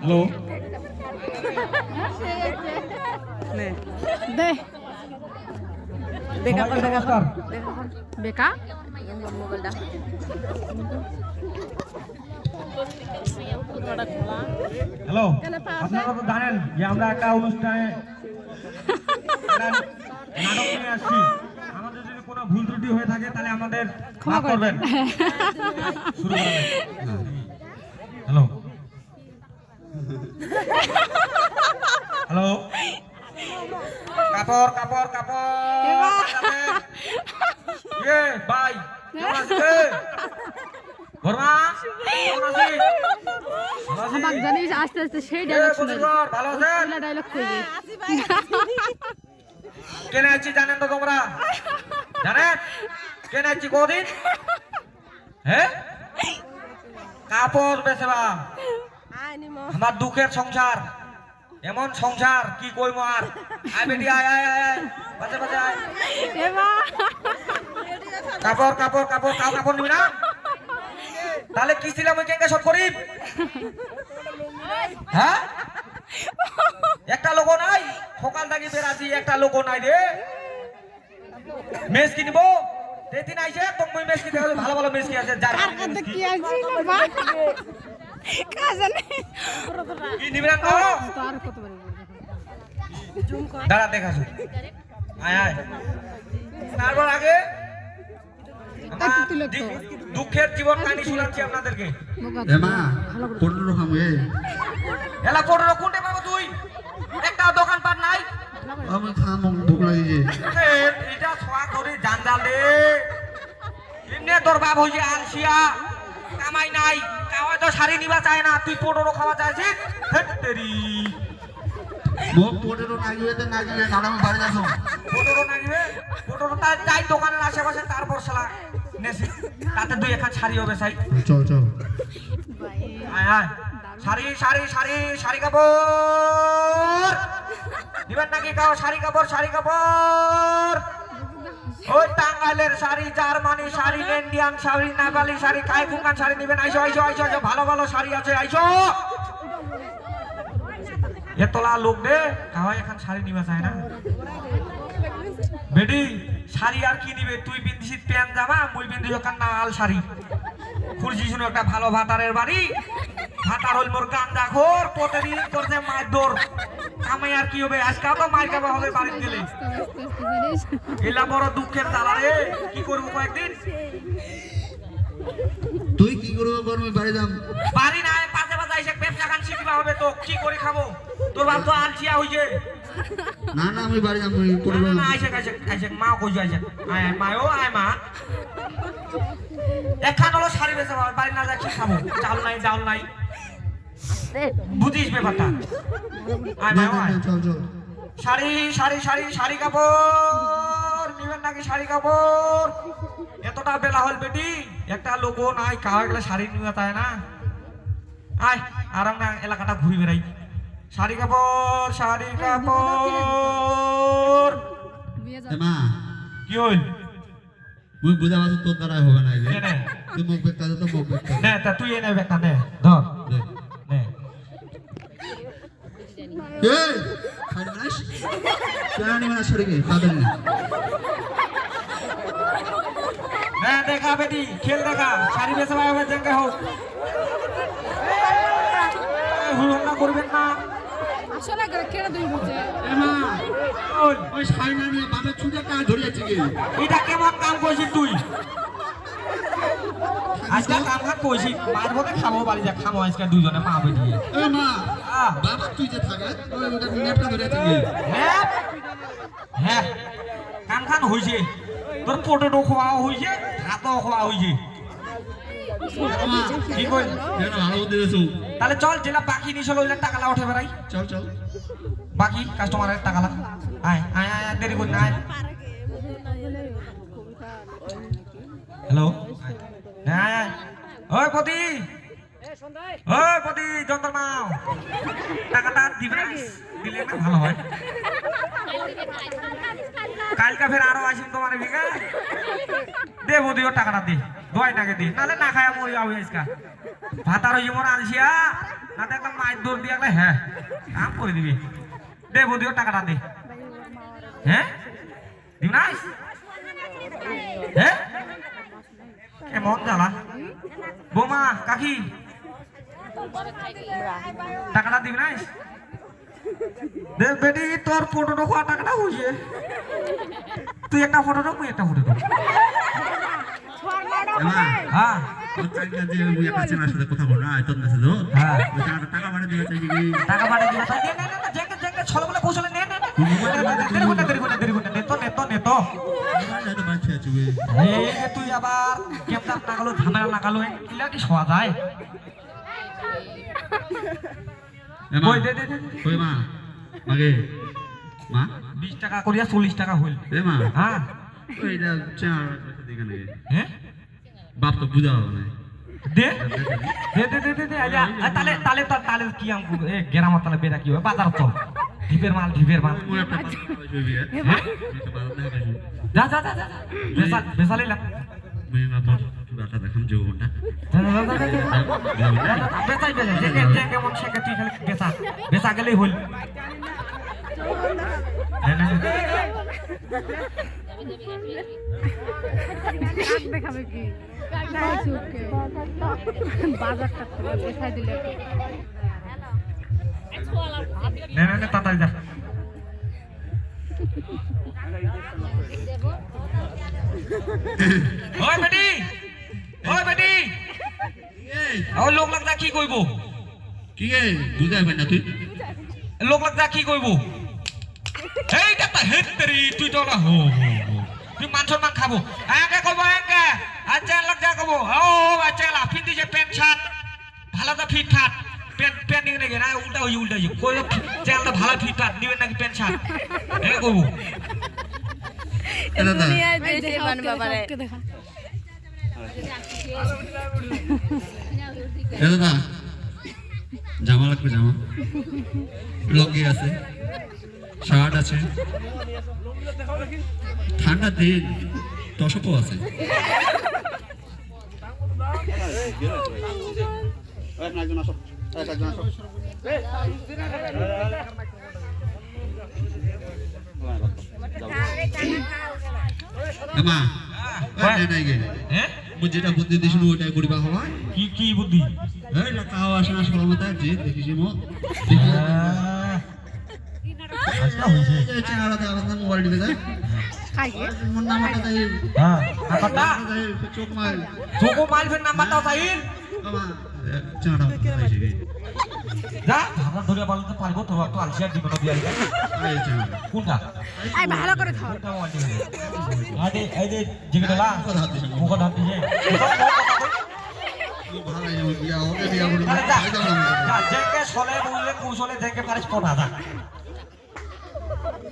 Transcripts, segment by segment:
Hello নে দে। দেখা কর দেখা কর বেকা হ্যালো আপনারা তো জানেন যে আমরা একটা অনুষ্ঠানে নাটক নিয়ে আসছি আমাদের যদি কোনো ভুল ত্রুটি হয়ে থাকে তাহলে আমাদের ক্ষমা করবেন। শুরু করা যাক। হ্যালো হ্যালো কাপড় কাপড় কাপড়। ইয়ে আছিস রে? বর্মা? আমাকে জানিস আস্তে আস্তে সেই ডায়লগ শুনে ভালো আছেন? ডায়লগ করবি। কেন আছি জানেন তো তোমরা? জানেন? কেন আছি কদিন? হ্যাঁ? কাপড় বেচবা আমার দুঃখের সংসার। এমন সংসার কি কইম আর? আয় বেটি আয় আয় আয় আয়। বাজে বাজে আয়। কাপড় কাপড় কাপড় কাউ কাপড় নিবি না? তাহলে কিস্তিলাম ওই কেঙ্কা শট করি? হ্যাঁ? একটা লোক নাই। সকাল থাকি বেড়াছি একটা লোক নাই রে। মেস কিনব? তেতিন আইছে তুমি মেস কিনতে গেলে ভালো ভালো মেস কি আছে যার কার কাছে কি কা কি নিবি না তো? তো আর কত বড় দাঁড়া দেখাছো? আয় আয়। তারপর আগে দুঃখের জীবন কাহিনী শোনাচ্ছি আপনাদেরকে। মা খাম এ? এলা পাবো তুই? একটা দোকান পাট নাই আমি খাম তোর বাপ হইছে আলসিয়া। কামাই নাই কামাই তো শাড়ি নিবা চায় না তুই পনেরো খাওয়া চাইছিস হেট তেরি মোক পনেরো নাগিবে তো নাগিবে কারণ আমি বাড়ি যাচ্ছ। পনেরো নাগিবে পনেরো তার যাই দোকানের আশেপাশে তারপর শালা নেছি। তাতে দুই এখান শাড়ি হবে চাই। চল শাড়ি শাড়ি শাড়ি শাড়ি কাপড়। দিবেন নাকি কাও শাড়ি কাপড় শাড়ি কাপড়? ওই টাঙ্গাইলের শাড়ি জার্মানি শাড়ি, ইন্ডিয়ান শাড়ি, নেপালি শাড়ি কাই কুঙ্গান শাড়ি নিবেন। আইসো আইসো আইসো আইসো, ভালো ভালো শাড়ি আছে, আইসো। এতলা লোক দে কাওয়াই এখন শাড়ি নিবে চায় না। বেডি শাড়ি আর কি নিবে? তুই বিন্দিসি প্যান্ট জামা মুই বিন্দিস কান নাল শাড়ি। খুঁজছি শুনো একটা ভালো ভাতারের বাড়ি। ভাতার হল মোর গান্দা ঘোর প্রতিদিন করছে মায়ের দৌড় কামাই আর কি হবে? আজকে তো মায়ের কাবা হবে বাড়িতে গেলে। এলা বড় দুঃখের তালা রে। কি করব কয়েকদিন? তুই কি করব কর আমি বাড়ি যাম। বাড়ি না পাশে পাশে এসে ব্যবসা খান শিখিবা হবে তো। কি করে খাব? তোর বাপ তো আলসিয়া হইছে। না না আমি বাড়ি যাম আমি করব না, আইসে আইসে আইসে মা কইছে আইসে আয় আয় মায়ও আয় মা। একখান হলো শাড়ি বেচা বাড়ি না যা কি খাব? চাল নাই ডাল নাই। বুঝিস ব্যাপারটা। আয় মায়ও আয়। চল চল। শাড়ি শাড়ি শাড়ি শাড়ি কাপড়। নিবেন নাকি শাড়ি কাপড়? এতটা বেলা হল বেটি একটা লোকও নাই কাওয়া গেলে শাড়ি নিবে তাই না? আয় আরাম না এলাকাটা ঘুরি বেড়াই। শাড়ি কাপড় শাড়ি কাপড়। মা কি হইল মুই বুঝা পাচ্ছ তোর দ্বারা হবে না। তুই মুখ বেকার তো মুখ নে তা তুই এনে বেকা নে ধর। না গে তাড়াতাড়ি নে দেখা বেটি খেল দেখা। শাড়ি জেঙ্গে হোক। হুড়না করবেন না। করে দুই বুঝে ওই, শাড়ি না নিয়ে বাপের ছুটে কাজ ধরে এটা কেমন কাম করছিস তুই? আজকে খাব বাড়ি যা খাব আজকে দুজনে মা বেটি এ মা বাবা তুই যে থাকে ওই ওটা নেটটা ধরে আছে হ্যাঁ হ্যাঁ কাম খান হয়েছে তোর পোটেটো খোয়া হয়েছে ভাতও খোয়া হয়েছে কি কই? ভালো দিয়েছ তাহলে চল যেটা বাকি নিছিল ওইটা টাকালা উঠে বেড়াই। চল চল। বাকি কাস্টমারের টাকালা। আয় আয় আয় আয়, দেরি করি না আয় হ্যালো আয় ওই পতি ওই পতি যন্ত্র মাও টাকাটা দিবে না। দিলে না ভালো হয়। কালকে ফের আরও আসিম তোমার ভিগা দে বদি ও টাকাটা দে। দোয়াই নাকে দি। নালে না খায় মই আউ আজকা। ভাত আর যেমন আনছিয়া নাতে একটা মাছ দৌড় দিয়ে গেলে হ্যাঁ। কাম করে দিবি। দে বৌদিও টাকাটা দে। হ্যাঁ? দিব না? হ্যাঁ? কেমন জ্বালা বৌমা কাকি টাকাটা দিবি না দে বেটি তোর ফটো ঢোকা টাকাটা হইছে তুই একটা ফটো ঢোক তুই একটা ফটো ঢোক এমা হ্যাঁ ওর টাকা দিয়ে মুই একটা চেনার সাথে কথা বল না তোর কাছে তো হ্যাঁ। ওই টাকাটা টাকা বাড়ি দিবে চাই কি টাকা পাঠিয়ে দিবে তাই নে নে নে জেঙ্গে জেঙ্গে ছলগুলো কৌশলে নে নে নে দেরি করতে দেরি করতে দেরি করতে নে তো নে তো নে তো তো বাচ্চা আছে ওই এই যে তুই আবার দাম নাগালো ঝামেলা নাগালো কিলা কি শোয়া যায়? ওই দে দে দে দে। মা মাগে মা। বিশ টাকা করিয়া চল্লিশ টাকা হইল। এ মা হ্যাঁ ওইটা চেনার দিকে নাকি হ্যাঁ বাপ তো বুঝা হবে না। দে দে দে দে দে দে আইয়া তালে তালে কি আম এ গেরামত তালে বেটা কি হয় বাজার চল ঢিপের মাল ঢিপের মাল। হ্যাঁ? যা যা যা যা বেসা বেসালি লাগ মুই দেখাম যে ওটা যা, যা, যে কেমন সে তুই খালি বেচা বেচা গেলেই হইল নে, নে, নে। কাক দেখাবে কি বাজারটা দেখাই দিলে নে নে নে তাড়াতাড়ি যা। ওই বেটি! ওই বেটি। ও লোক লাগদা কি কইবো? কি রে বুঝা হবে না তুই? লোক লাগদা কি কইবো? এই কথা হেত তেরি তুই তো না হো। তুই মান সম্মান খাব। একে কইবো একে। আচ্ছা লাগদা কইবো। ও আচ্ছা লা ফিন্দি যে প্যান্ট শার্ট। ভালো তো ফিট ফাট। প্যান্ট প্যান্ট নিয়ে নাকি না উল্টা হই উল্টা হই। কই চ্যানেলটা ভালো ফিট ফাট। নিবেন নাকি প্যান্ট শার্ট? একে কইবো। এ দাদা দুনিয়ায় দেশে বানবা পারে দেখা এ দাদা জামা লাগবে জামা। লঙ্গি আছে শার্ট আছে। ঠান্ডা দিন টসপও আছে। ওই নাই গে হ্যাঁ? যেটা বুদ্ধি দিছিল ওটাই করিবা হওয়া কি কি বুদ্ধি? হ্যাঁ না কাও আসে না যে দেখিস মো। চোখ মোর নামটা তাই। হ্যাঁ নাম্বারটা? চোখ মাল ফের নাম্বার নাম্বারটাও সাইন ভাড়া ধরে পালতে পারব তো তো আলসিয়ার দিব না চেহারা কোনটা? আই ভালো করে ওয়ান আদে এই যে কথা হাতে মুখ ধাপ দিয়ে আরে কৌশলে পারিস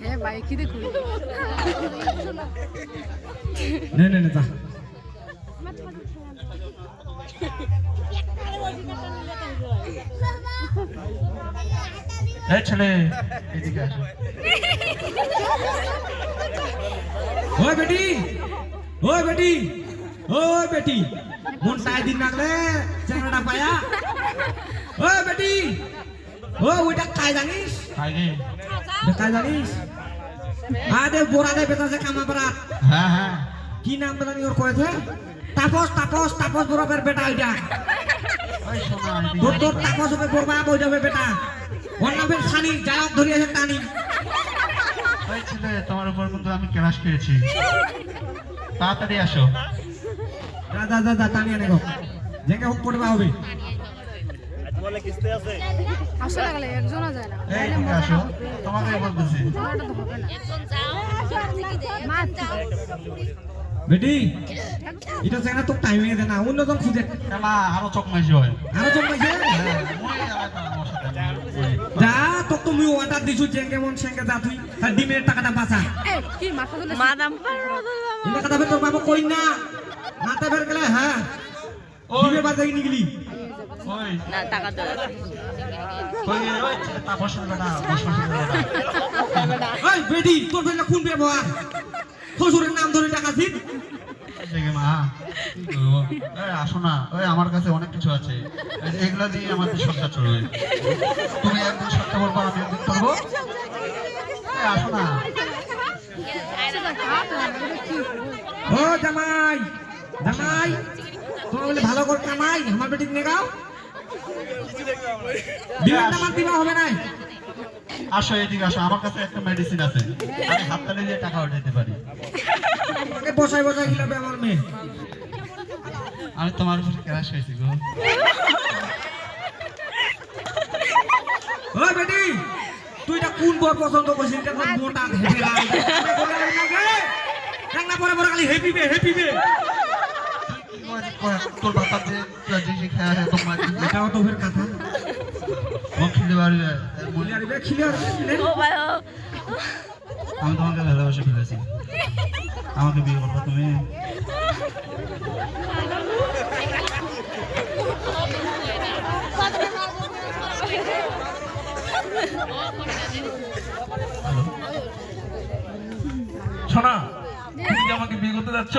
হ্যাঁ দেখুন? নে নে নে ছেলে এদিকে আসো ওই বেটি ওই বেটি ওই বেটি। মন টাই দিন লাগলে চেংড়াটা পায়া। ওই বেটি ও ওইটা কাই জানিস? কাই রে কাই জানিস? আদে বোরা দে বেটা যে কামা হ্যাঁ হ্যাঁ। কি নাম জানি ওর কয়েছে? তাপস তাপস তাপস বরফের বেটা ওইটা তোর তোর তাপস হবে বরবা বই যাবে বেটা ওর নামের সানি যায়ক ধরিয়েছে টানি। ওই ছেলে তোমার উপর কিন্তু আমি ক্লাস পেয়েছি তাড়াতাড়ি আসো। যা যা যা যা টানি আনে গো। জেঙ্গে হুক পড়বা হবে। আসলে গেলে একজনও যায় না। এই দিকে আসো। তোমাকে বলতেছি। মা বেটি এটা চেঙ্গা তোর টাইমে দে না অন্যজন খুঁজে। এমা আরও চোখ মাইছি হয়। আরও চল পাইছে হ্যাঁ, ওই যা তোর তুমি অর্ডার দিছু জেঙ্গে মন সেঙ্গে যা তুই। আর ডিমের টাকাটা বাঁচা। কি মাথা তুলে মাদাম এই টাকাটা তোর বাবা কই না? মাথা বের গেলে হ্যাঁ। ডিমের বাজারে নিগলি। ওই। না টাকা তো ওই ওই ছেলে তাপসের বেটা বসবাসের বেটা ওই বেটি তোর ফের কোন ব্যবহার শ্বশুরের নাম ধরে টাকা দিন। মা আসো না। ওই আমার কাছে অনেক কিছু আছে। এগুলা দিয়ে আমাদের সংসার চলবে। তুমি একদিন সত্য বলব আমি একদিন করব? আসো না। ও জামাই! জামাই! তোমার বলে ভালো করে কামাই আমার বেটি নিয়ে গাও বিমান আমার দিবা হবে না আসো এদিকে আসো আমার কাছে একটা মেডিসিন আছে। আমি হাততালি দিয়ে টাকা উঠাতে পারি। আগে বসাই বসাই খিলাবে আমার মেয়ে। আমি তোমার উপর ক্রাশ হয়েছি গো। ও বেটি তুই এটা কোন বর পছন্দ করছিস? এটা তোর মোটা হেভি লাগে পরে পরে খালি হেপিবে হেপিবে তোর বাবা যে যে আছে তোমার এটাও তো ফের কথা। আমি তোমাকে ভালোবাসে ফেলেছি আমাকে বিয়ে করব তুমি? শোনা তুমি কি আমাকে বিয়ে করতে যাচ্ছ?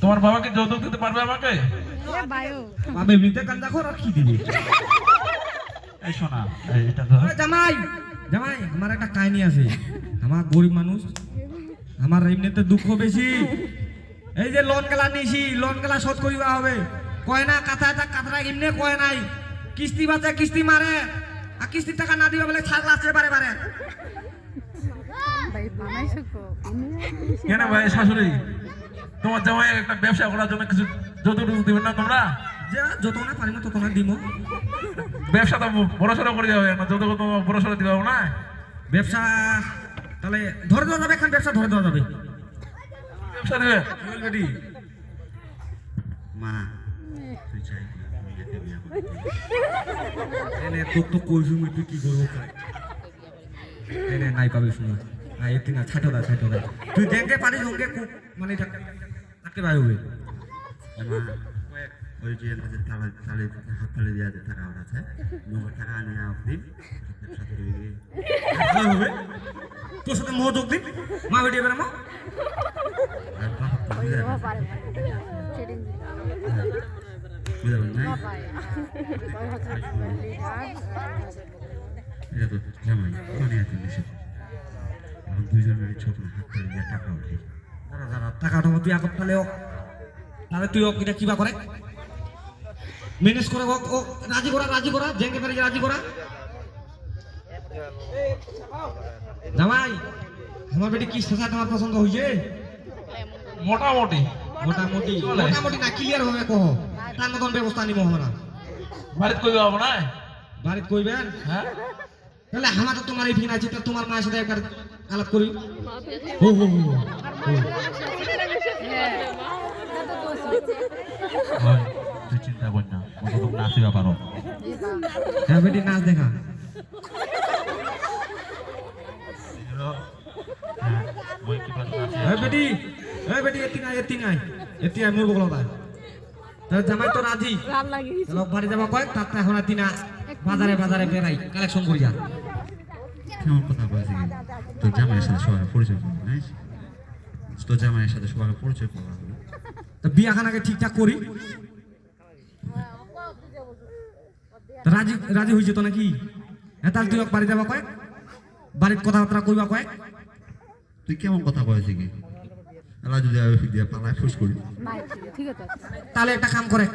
তোমার বাবাকে যৌতুক দিতে পারবে আমাকে? বাবে মিতে কান্দা কর আর কি দিবি? এই শোনা এটা ধর। জামাই জামাই আমার একটা কাহিনী আছে। আমার গরিব মানুষ আমার এমনিতে দুঃখ বেশি। এই যে লোন গেলা নিছি লোন গেলা শোধ করিবা হবে। কয় না কাথা এটা কাথা এমনি কয় নাই। কিস্তি বাঁচে কিস্তি মারে। আর কিস্তির টাকা না দিবা বলে ছাড় লাস্টে বারে বারে। কেন ভাই শাশুড়ি? তোমার জামাই একটা ব্যবসা করার জন্য কিছু যৌতুক দিবেন না তোমরা? যে যত না পারি তত না দিব ব্যবসা তো বড় সড়ো করে যাবে না যৌতুক তো বড় সড়ো দিবে না। ব্যবসা তাহলে ধরে দেওয়া যাবে এখন ব্যবসা ধরে দেওয়া যাবে। ব্যবসা দিবে? কি মা তুই চাই। এনে তো কি করব এনে নাই পাবে শুনো না এতে না ছাটো দা ছাটো দা। তুই দেখতে পারিস ওকে মানে আটকে ভাই মা ওই যে যে তালা তালে হাত তালে দেওয়া যে টাকা আছে নগদ টাকা নিয়ে আপনি হবে তোর সাথে মহযোগ দিন মা বেটি এবার মা টাকা তুই এটা কিবা করে ম্যানেজ করে ওক ও রাজি করা রাজি করা জেঙ্গে পারি রাজি করা জামাই আমার বেটি কি শেষা তোমার পছন্দ হয়েছে মোটামুটি মোটামুটি। মোটামুটি না ক্লিয়ার হবে কহ তার মতন ব্যবস্থা নিব আমরা বাড়িতে কই হবে না বাড়িতে কইবেন হ্যাঁ তাহলে আমার তো তোমার এই ফিন আছে তা তোমার মায়ের সাথে একবার আলাপ করি হো হো হো হো। তুই চিন্তা কর না ও তো তুমি নাচিবা পারো। হ্যাঁ বেটি নাচ দেখা। হ্যাঁ, হ্যাঁ বেটি হ্যাঁ বেটি এতি নাই এতি নাই এতি আই মোর বগল দা তাহলে জামাই তো রাজি। তাহলে বাড়ি যাবা কয়? তার এখন এতি না বাজারে বাজারে বেড়াই কালেকশন করি যা কেমন কথা বলছি তোর জামাইয়ের সাথে সবার পরিচয় করব জানিস তোর জামাইয়ের সাথে সবার পরিচয় করব। তা বিয়াখানাকে ঠিকঠাক করি তা রাজি রাজি হয়েছে তো নাকি? হ্যাঁ তাহলে তুই বাড়ি যাবা কয় বাড়ির কথাবার্তা কইবা কয় তুই কেমন কথা বলছি কি আমি দিয়ে পালায় ফুস করি। তাহলে একটা কাম করে।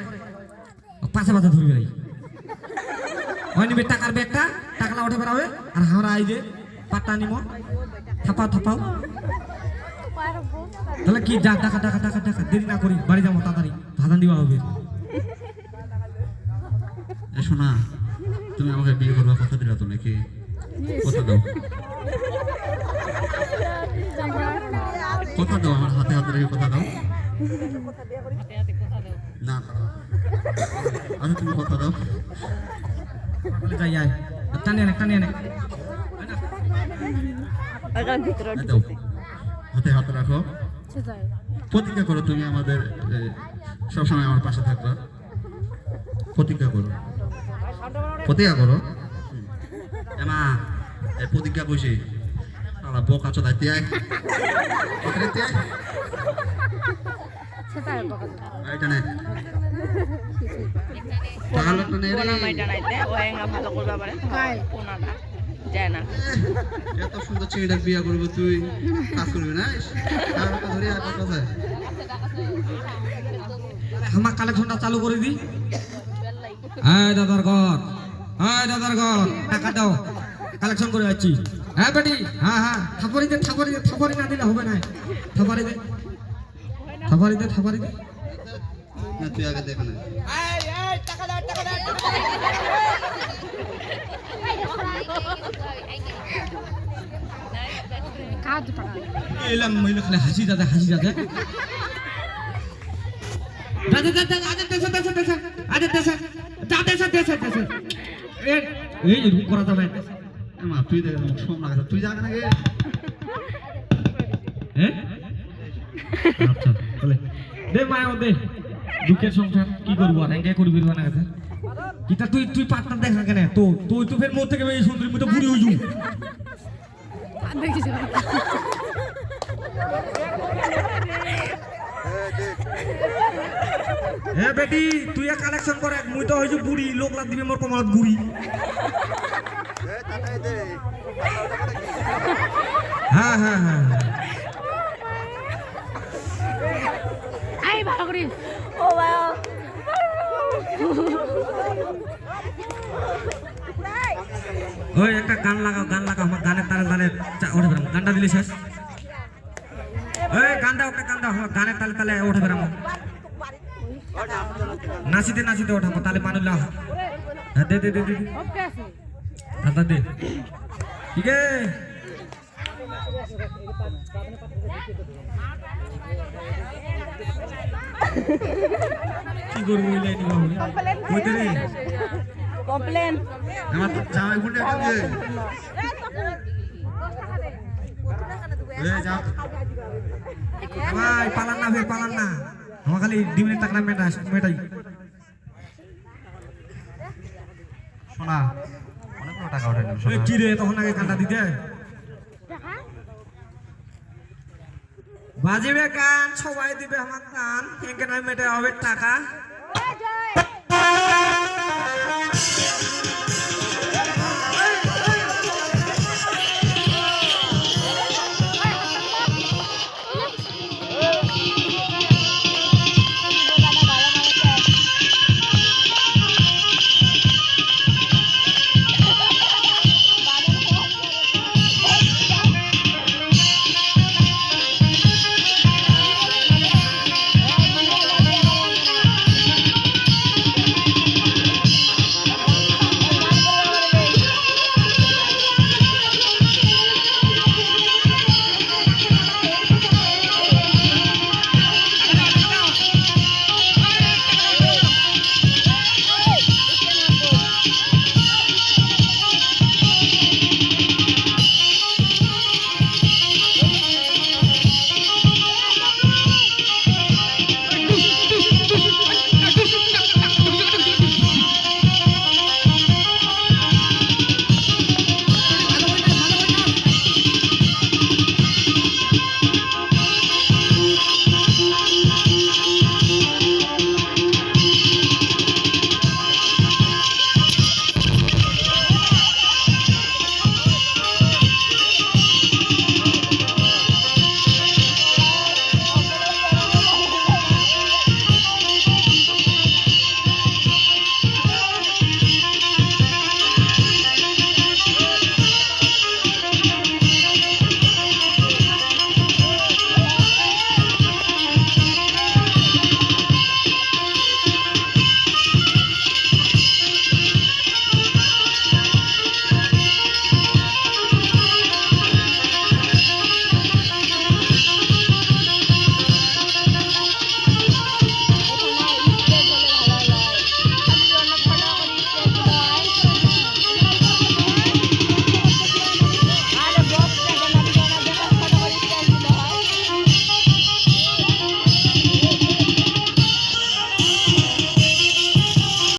পাশে পাশে ধরবে নাই ওই নিবে টাকার ব্যাগটা টাকাটা উঠে বেড়াবে আর আমরা এই যে পাট্টা নিব থাপাও থাপাও। তাহলে কি যা টাকা টাকা টাকা টাকা দেরি না করি বাড়ি যাব তাড়াতাড়ি। ভাষণ দিবা হবে শোনা, তুমি আমাকে বিয়ে করবার কথা দিলা তো নাকি? কথা দাও। কথা দাও, আমার হাতে হাতে রেখে কথা দাও। না আচ্ছা তুমি কথা দাও। বলে যাই, আয়। টানি আনে টানি আনে। হাতে হাতে রাখো। প্রতিজ্ঞা করো তুমি আমাদের সবসময় আমার পাশে থাকবা। প্রতিজ্ঞা করো। প্রতিজ্ঞা করো এমা এই প্রতিজ্ঞা বসে। সালা বোকা চোদাই তিয়াই। তিয়াই। এইটা নে। টাকা লোকটা নে রে। কোনা মাইটা ও এঙ্গা ভালো করবা পারে কোনাটা যায় না এত সুন্দর ছেলেটা বিয়ে করব তুই। কাজ করবি না? ধরে আর কথা আমার কালেকশনটা চালু করে দি। হ্যাঁ দাদার ঘর হ্যাঁ দাদার ঘর টাকা দাও। কালেকশন করে যাচ্ছি হ্যাঁ বেটি। হ্যাঁ হ্যাঁ। থাপারি দে থাপারি দে থাপারি না দিলে হবে না। থাপারি দে থাপারি দে থাপারি দে না তুই আগে দেখ না। মহিলা খালি হাসি যাতে হাসি দাদা দাদা। দেশে দেশে এই রূপ করা যাবে। মা, তুই দেখ শোন না তুই যাবে না হ্যাঁ আচ্ছা বলে দে মায়া, দে। দুঃখের সংসার, কি করব আর? এঙ্গে করবি না কাছে কিতা তুই তুই পার্টনার দেখা কেন? তো তুই তো ফের মোর থেকে এই সুন্দরী মতো বুড়ি হইজু। হ্যাঁ বেটি তুই কালেকশন করে মুই তো হইছু বুড়ি লোক লাগ দিবি মোর কমলত গুড়ি। হ্যাঁ হ্যাঁ হ্যাঁ আই ভালো করি। ও বাবা ওই একটা গান লাগাও গান লাগাও আমার গানের তালে ওঠে গানটা দিলি শেষ। একটা গান দাও আমার গানের তালে তালে ওঠে বেরাম নাচিতে নাচিতে ওঠাবো তালে মানুষ হ্যাঁ দে দে দে দে দে। দাদা দে। ঠিক আছে কি করব ওই লাইনি বাবু কইতে রে। কমপ্লেন। আমার তো জামাই ফুটে গেছে এ যা ভাই পালান না ভাই পালান না। খালি ডিমের টাকা উঠাইলাম কি তখন আগে কান্না দিতে? বাজিবে কান সবাই দিবে আমার কান কেন মেটে হবে টাকা।